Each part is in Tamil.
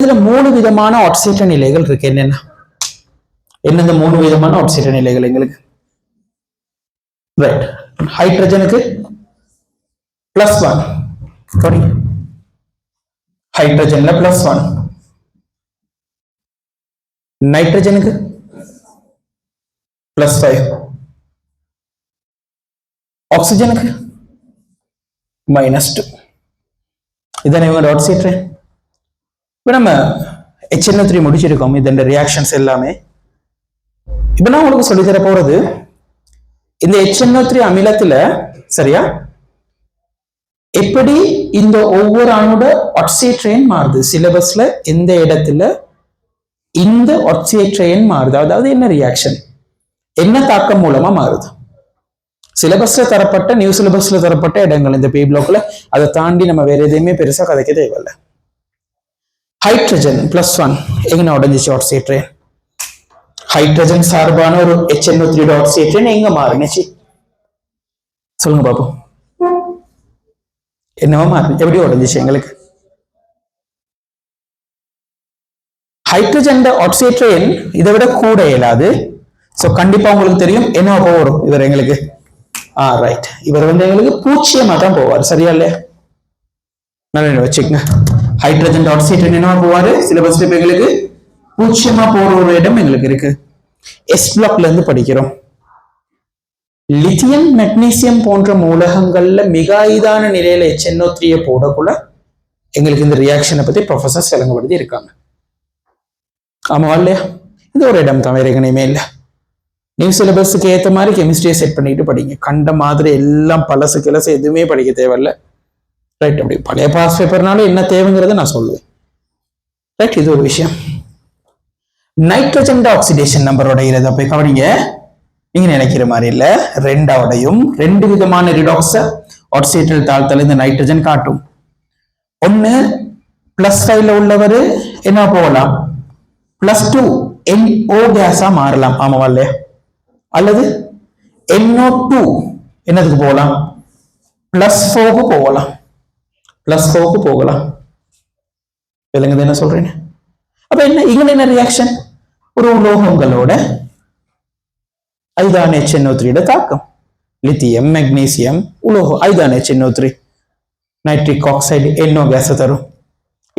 இதுல மூணு விதமான ஆக்சிஜன் நிலைகள் இருக்கு. என்னென்ன? என்னென்ன மூணு விதமான ஆக்சிஜ நிலைகள் எங்களுக்கு? ரைட் ஹைட்ரஜனுக்கு பிளஸ் ஒன் சாரி ஹைட்ரஜன்ல பிளஸ் ஒன் நைட்ரஜனுக்கு பிளஸ் ஃபைவ் ஆக்சிஜனுக்கு மைனஸ் டூ இதானே இவங்க இப்போ நம்ம HNO3 த்ரீ முடிச்சிருக்கோம். இதன் ரியாக்ஷன்ஸ் எல்லாமே. இப்போ நான் உங்களுக்கு சொல்லித்தர போறது இந்த HNO3 த்ரீ அமிலத்துல சரியா? எப்படி இந்த ஒவ்வொரு அணுட ஆக்சிட்ரேன் மாறுது? சிலபஸ்ல எந்த இடத்துல இந்த ஆக்சிட்ரேன் மாறுது? அதாவது என்ன ரியாக்ஷன் என்ன தாக்கம் மூலமா மாறுது? சிலபஸ்ல தரப்பட்ட நியூ சிலபஸ்ல தரப்பட்ட இடங்கள் இந்த பி பிளாக்ல அதை தாண்டி நம்ம வேற எதையுமே பெருசா கதைக்க தேவையில்லை. ஹைட்ரஜன் பிளஸ் ஒன் எங்க உடஞ்சிச்சு ஆக்சிட்ரேன் ஹைட்ரஜன் சார்பான ஒரு HNO3 த்ரீ ஆக்சிட்ரேன் எங்க மாறுனுச்சு? சொல்லுங்க பாப்போம் என்னவா மாறுச்சு எப்படி உடஞ்சிச்சு எங்களுக்கு? ஹைட்ரஜன் ஆக்சிட்ரேன் இதை விட கூட இயலாது. ஸோ கண்டிப்பா உங்களுக்கு தெரியும் என்ன போகிறோம் இவர் எங்களுக்கு. ஆ ரைட் இவர் வந்து எங்களுக்கு பூச்சியமா தான் போவார். சரியா இல்லையா? நல்லா வச்சுக்கங்க. ஹைட்ரஜன் ஆக்சிஜன் என்னவா போவாரு? சிலபஸ் எங்களுக்கு பூச்சியமா போற ஒரு இடம் எங்களுக்கு இருக்கு. எஸ் பிளாக்ல இருந்து படிக்கிறோம். லித்தியம் மெக்னீசியம் போன்ற மூலகங்கள்ல மிக இதான நிலையில எச்என்ஓ த்ரீய போடக்குள்ள எங்களுக்கு இந்த ரியாக்ஷனை பத்தி ப்ரொஃபசர் விளங்கப்படுத்தி இருக்காங்க. ஆமா இல்லையா? இது ஒரு இடம் தான் வேற எங்கனையுமே இல்லை. நியூ சிலபஸுக்கு ஏற்ற மாதிரி கெமிஸ்ட்ரியை செட் பண்ணிட்டு படிங்க. கண்ட மாதிரி எல்லாம் பழசு கிளசு எதுவுமே படிக்க தேவையில்ல. ரைட் அப்படி பழைய பாஸ் பேப்பர்னாலும் என்ன தேவைங்கிறத நான் சொல்லுவேன். ரைட் இது ஒரு விஷயம். நைட்ரஜன் ஆக்சிடேஷன் நம்பரோட உடைகிறது போய் கவனிங்க. நீங்க நினைக்கிற மாதிரி இல்ல. ரெண்டாவடையும் ரெண்டு விதமான ரிடாக்ஸ ஆக்சிடேட்டல் தாழ்த்தல இந்த நைட்ரஜன் காட்டும். ஒன்னு பிளஸ் ஃபைவ்ல உள்ளவர் என்ன போகலாம்? பிளஸ் டூ என்ஓ கேஸா மாறலாம். ஆமாவா இல்லையா? அல்லது என்ஓ டூ என்னதுக்கு போகலாம்? பிளஸ் ஃபோருக்கு போகலாம். பிளஸ் ஃபோக்கு போகலாம் விளங்குது என்ன சொல்றேன் அப்ப என்ன இங்க என்ன ரியாக்ஷன் ஒரு உலோகங்களோட ஐதான் HNO த்ரீட தாக்கம். லித்தியம் மெக்னீசியம் உலோகம் ஐதான் HNO three nitric oxide NO கேஸை தரும்.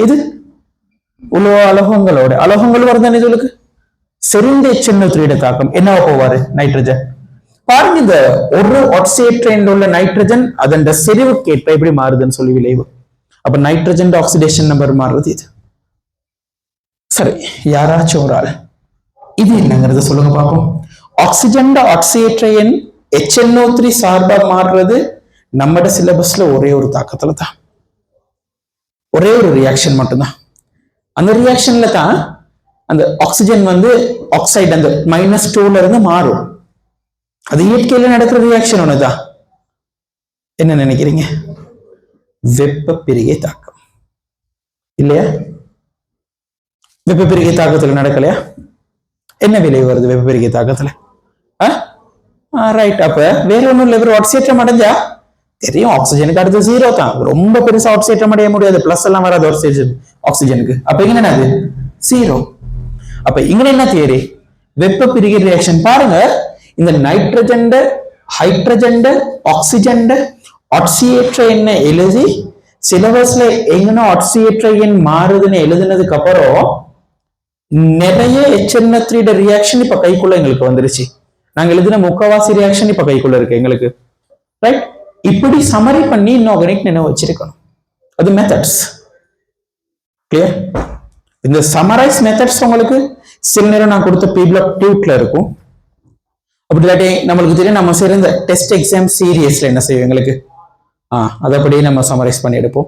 இது உலோக அலோகங்களோட அலோகங்கள் வருதானே இதுகளுக்கு? செறிந்த HNO த்ரீட தாக்கம். என்ன போவாரு? நைட்ரஜன் பாருங்க இந்த ஒரு ஆக்சிஜேட்ரேன்ல உள்ள நைட்ரஜன் அதன் செறிவுக்கு ஏற்ப எப்படி மாறுதுன்னு சொல்லி விளைவு. அப்ப நைட்ரஜன் ஆக்சிடேஷன் நம்பர் மாறுவது இது. சரி யாராச்சும் ஒரு ஆள். இது என்னங்கிறத சொல்லுங்க பார்ப்போம். ஆக்சிஜன் ஆக்சிஜேட்ரையன் HNO த்ரீ சார்பா மாறுறது நம்மட சிலபஸ்ல ஒரே ஒரு தாக்கத்துல தான் ஒரே ஒரு ரியாக்ஷன் மட்டும்தான். அந்த ரியாக்ஷன்ல தான் அந்த ஆக்சிஜன் வந்து ஆக்சைடு அந்த மைனஸ் டூல இருந்து மாறும். அது இயற்கையில நடக்கிற ரியாக்ஷன் ஒண்ணுதான். என்ன நினைக்கிறீங்க? வெப்ப பிரிகை தாக்கம். இல்லையா? வெப்ப பிரிகை தாக்கத்துல நடக்கலையா? என்ன விலை வருது வெப்ப பிரிகை தாக்கத்துல? ரைட் அப்ப வேற ஒண்ணும் இல்லை இவர் ஆக்சிஜேற்றம் அடைஞ்சா? தெரியும் ஆக்சிஜனுக்கு அடுத்து ஜீரோ தான். ரொம்ப பெருசா ஆக்சிஜேற்றம் அடைய முடியாது. பிளஸ் எல்லாம் வராது ஆக்சிஜன் ஆக்சிஜனுக்கு அப்ப இங்க என்னது? ஜீரோ அப்ப இங்க என்ன தியரி வெப்ப பிரிகை ரியாக்ஷன் பாருங்க. இந்த நைட்ரஜன் ஹைட்ரஜன் ஆக்சிஜன் ஆக்சியேற்ற என்ன எழுதி சிலபஸ்ல எங்கன்னா ஆக்சியேற்ற எண் மாறுதுன்னு எழுதுனதுக்கு அப்புறம் நிறைய எச்சென்ன த்ரீட ரியாக்ஷன் இப்ப கைக்குள்ள எங்களுக்கு வந்துருச்சு. நாங்க எழுதின முக்கவாசி ரியாக்ஷன் இப்ப கைக்குள்ள இருக்கு எங்களுக்கு. ரைட் இப்படி சமரி பண்ணி இன்ஆர்கானிக் நினைவு வச்சிருக்கணும். அது மெத்தட்ஸ் கிளியர் இந்த சமரைஸ் மெத்தட்ஸ் உங்களுக்கு சில நேரம் நான் கொடுத்த பி டியூட்ல இருக்கும். அப்படி இல்லாட்டி நம்மளுக்கு தெரியும் நம்ம சேர்ந்த டெஸ்ட் எக்ஸாம் சீரியஸ்ல என்ன செய்வோம் எங்களுக்கு? அதை அப்படியே நம்ம சமரைஸ் பண்ணி எடுப்போம்